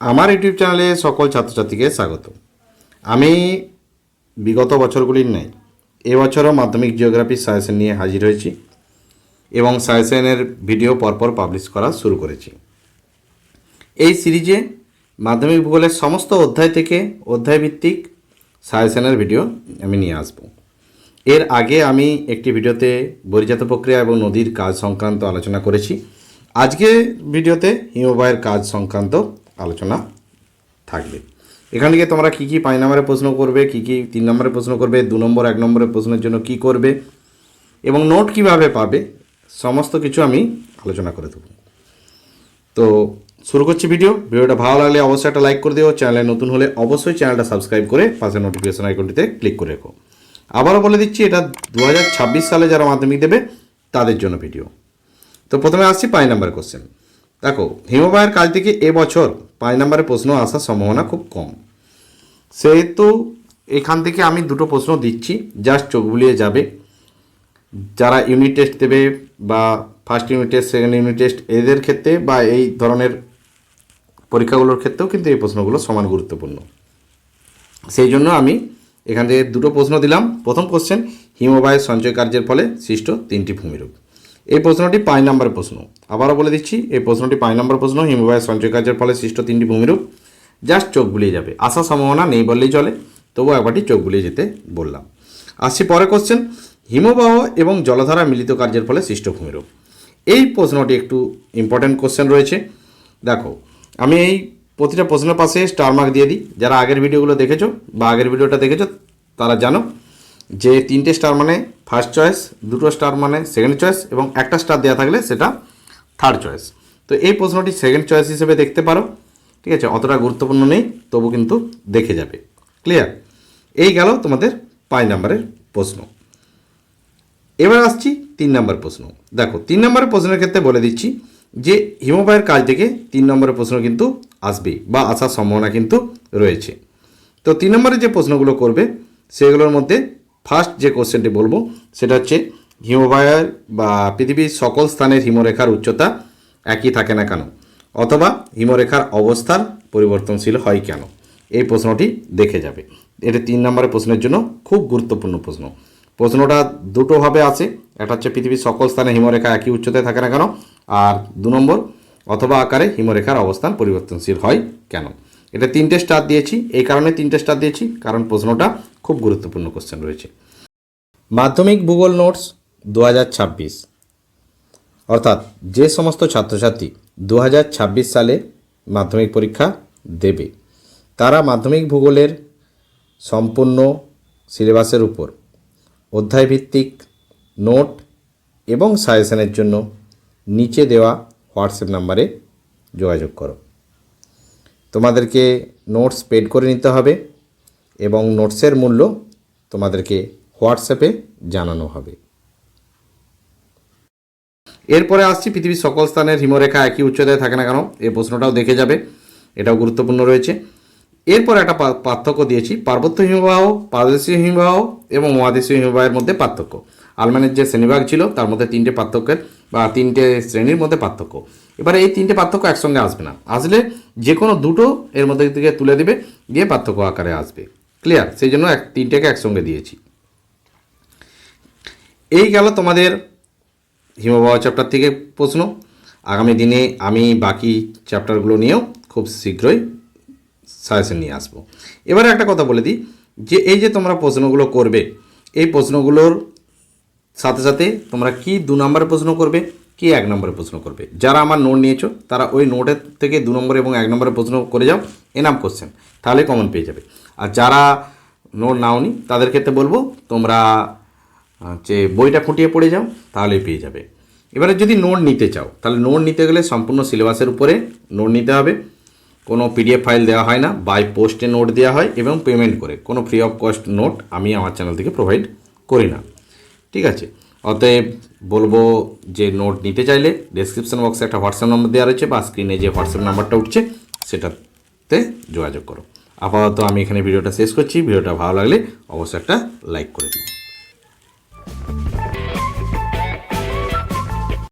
আমার ইউটিউব চ্যানেলে সকল ছাত্রছাত্রীকে স্বাগত। আমি বিগত বছরগুলির ন্যায় এবছরও মাধ্যমিক জিওগ্রাফি সাজেশন নিয়ে হাজির হয়েছি এবং সাজেশনের ভিডিও পরপর পাবলিশ করা শুরু করেছি। এই সিরিজে মাধ্যমিক ভূগোলের সমস্ত অধ্যায় থেকে অধ্যায়ভিত্তিক সাজেশনের ভিডিও আমি নিয়ে আসব। এর আগে আমি একটি ভিডিওতে বরিজাত প্রক্রিয়া এবং নদীর কাজ সংক্রান্ত আলোচনা করেছি। আজকে ভিডিওতে হিমবাহের কাজ সংক্রান্ত আলোচনা থাকবে। এখান থেকে তোমরা কী কী পাঁচ নম্বরে প্রশ্ন করবে, কী কী তিন নম্বরে প্রশ্ন করবে, দু নম্বর, এক নম্বরের প্রশ্নের জন্য কী করবে এবং নোট কীভাবে পাবে, সমস্ত কিছু আমি আলোচনা করে দেবো। তো শুরু করছি ভিডিও। ভিডিওটা ভালো লাগলে অবশ্যই একটা লাইক করে দিও। চ্যানেলে নতুন হলে অবশ্যই চ্যানেলটা সাবস্ক্রাইব করে পাশে নোটিফিকেশন আইকনটিতে ক্লিক করে রেখো। আবারও বলে দিচ্ছি, এটা দু হাজার ছাব্বিশ সালে যারা মাধ্যমিক দেবে, তাদের জন্য ভিডিও তো প্রথমে আসছি পাঁচ নাম্বার কোশ্চেন দেখো, হিমবাহের কাজ থেকে এবছর পাঁচ নাম্বারের প্রশ্ন আসার সম্ভাবনা খুব কম। সেহেতু এখান থেকে আমি দুটো প্রশ্ন দিচ্ছি জাস্ট চোখ বুলিয়ে যাবে। যারা ইউনিট টেস্ট দেবে বা first unit test second unit test এদের ক্ষেত্রে বা এই ধরনের পরীক্ষাগুলোর ক্ষেত্রেও কিন্তু এই প্রশ্নগুলো সমান গুরুত্বপূর্ণ। সেই জন্য আমি এখান থেকে দুটো প্রশ্ন দিলাম। প্রথম কোশ্চেন হিমবাহের সঞ্চয় কার্যের ফলে সৃষ্ট তিনটি ভূমিরূপ। এই প্রশ্নটি পাঁচ নম্বরের প্রশ্ন। আবারও বলে দিচ্ছি, এই প্রশ্নটি পাঁচ নম্বর প্রশ্ন, হিমবাহের সঞ্চয় কার্যের ফলে সৃষ্ট তিনটি ভূমিরূপ, জাস্ট চোখ বুলিয়ে যাবে। আসার সম্ভাবনা নেই বললেই চলে, তবুও একবারটি চোখ বুলিয়ে যেতে বললাম। আসছি পরে কোশ্চেন হিমবাহ এবং জলধারা মিলিত কার্যের ফলে সৃষ্ট ভূমিরূপ। এই প্রশ্নটি একটু ইম্পর্ট্যান্ট কোশ্চেন রয়েছে। দেখো, আমি এই প্রতিটা প্রশ্নের পাশে স্টার মার্ক দিয়ে দিই। যারা আগের ভিডিওগুলো দেখেছ বা আগের ভিডিওটা দেখেছ, তারা জানো যে তিনটে স্টার মানে ফার্স্ট চয়েস দুটো স্টার মানে সেকেন্ড চয়েস এবং একটা স্টার দেওয়া থাকলে সেটা থার্ড চয়েস তো এই প্রশ্নটি সেকেন্ড চয়েস হিসেবে দেখতে পারো। ঠিক আছে? অতটা গুরুত্বপূর্ণ নেই, তবু কিন্তু দেখে যাবে। ক্লিয়ার এই গেল তোমাদের পাঁচ নাম্বারের প্রশ্ন। এবার আসছি তিন নম্বর প্রশ্ন। দেখো, তিন নম্বরের প্রশ্নের ক্ষেত্রে বলে দিচ্ছি যে, হিমবাহের কাজ থেকে তিন নম্বরের প্রশ্ন কিন্তু আসবে বা আসার সম্ভাবনা কিন্তু রয়েছে। তো তিন নম্বরে যে প্রশ্নগুলো করবে, সেগুলোর মধ্যে ফার্স্ট যে কোশ্চেনটি বলব, সেটা হচ্ছে হিমবাহের বা পৃথিবীর সকল স্থানের হিমরেখার উচ্চতা একই থাকে না কেন? অথবা হিমরেখার অবস্থান পরিবর্তনশীল হয় কেন? এই প্রশ্নটি দেখে যাবে। এটা তিন নম্বরের প্রশ্নের জন্য খুব গুরুত্বপূর্ণ প্রশ্ন। প্রশ্নটা দুটোভাবে আছে। একটা হচ্ছে পৃথিবীর সকল স্থানে হিমরেখা একই উচ্চতায় থাকে না কেন? আর দু নম্বর, অথবা আকারে হিমরেখার অবস্থান পরিবর্তনশীল হয় কেন? এটা তিনটে স্টার দিয়েছি। এই কারণে তিনটে স্টার দিয়েছি, কারণ প্রশ্নটা খুব গুরুত্বপূর্ণ কোশ্চেন রয়েছে। মাধ্যমিক ভূগোল নোটস দু হাজার ছাব্বিশ। অর্থাৎ যে সমস্ত ছাত্রছাত্রী দু হাজার ছাব্বিশ সালে মাধ্যমিক পরীক্ষা দেবে, তারা মাধ্যমিক ভূগোলের সম্পূর্ণ সিলেবাসের উপর অধ্যায়ভিত্তিক নোট এবং সাজেশনের জন্য নিচে দেওয়া হোয়াটসঅ্যাপ নাম্বারে যোগাযোগ করো। তোমাদেরকে নোটস পেড করে নিতে হবে এবং নোটসের মূল্য তোমাদেরকে হোয়াটসঅ্যাপে জানানো হবে। এরপরে আসছি পৃথিবীর সকল স্থানের হিমরেখা একই উচ্চতায় থাকে না কেন? এই প্রশ্নটাও দেখে যাবে। এটাও গুরুত্বপূর্ণ রয়েছে। এরপর একটা পার্থক্য দিয়েছি। পার্বত্য হিমবাহ, পারদেশীয় হিমবাহ এবং মহাদেশীয় হিমবাহের মধ্যে পার্থক্য। আলমানের যে শ্রেণীভাগ ছিল, তার মধ্যে তিনটে পার্থক্যের বা তিনটে শ্রেণির মধ্যে পার্থক্য। এবারে এই তিনটে পার্থক্য একসঙ্গে আসবে না। আসলে যে কোনো দুটো এর মধ্যে থেকে তুলে দিবে দিয়ে পার্থক্য আকারে আসবে। ক্লিয়ার? সেই জন্য এক তিনটেকে একসঙ্গে দিয়েছি। এই গেল তোমাদের হিমবাহ চ্যাপ্টার থেকে প্রশ্ন। আগামী দিনে আমি বাকি চ্যাপ্টারগুলো নিয়েও খুব শীঘ্রই সাজেশন নিয়ে আসব। এবারে একটা কথা বলে দিই যে, এই যে তোমরা প্রশ্নগুলো করবে, এই প্রশ্নগুলোর সাথে সাথে তোমরা কি দু নম্বরের প্রশ্ন করবে, কি এক নম্বরের প্রশ্ন করবে? যারা আমার নোট নিয়েছো, তারা ওই নোটের থেকে দু নম্বর এবং এক নম্বরের প্রশ্ন করে যাও এনাম কোশ্চেন তাহলে কমন পেয়ে যাবে। আর যারা নোট নাও নাওনি, তাদের ক্ষেত্রে বলব, তোমরা যে বইটা খুঁটিয়ে পড়ে যাও, তাহলেই পেয়ে যাবে। এবারে যদি নোট নিতে চাও, তাহলে নোট নিতে গেলে সম্পূর্ণ সিলেবাসের উপরে নোট নিতে হবে। কোনো পিডিএফ ফাইল দেওয়া হয় না, বাই পোস্টে নোট দেওয়া হয় এবং পেমেন্ট করে। কোনো ফ্রি অফ কস্ট নোট আমি আমার চ্যানেল থেকে প্রোভাইড করি না। ঠিক আছে? অতএব বলব যে নোট নিতে চাইলে ডেসক্রিপশন বক্সে একটা হোয়াটসঅ্যাপ নম্বর দেওয়া রয়েছে, বা স্ক্রিনে যে হোয়াটসঅ্যাপ নাম্বারটা উঠছে, সেটাতে যোগাযোগ করো। আপাতত আমি এখানে ভিডিওটা শেষ করছি। ভিডিওটা ভালো লাগলে অবশ্যই একটা লাইক করে দিই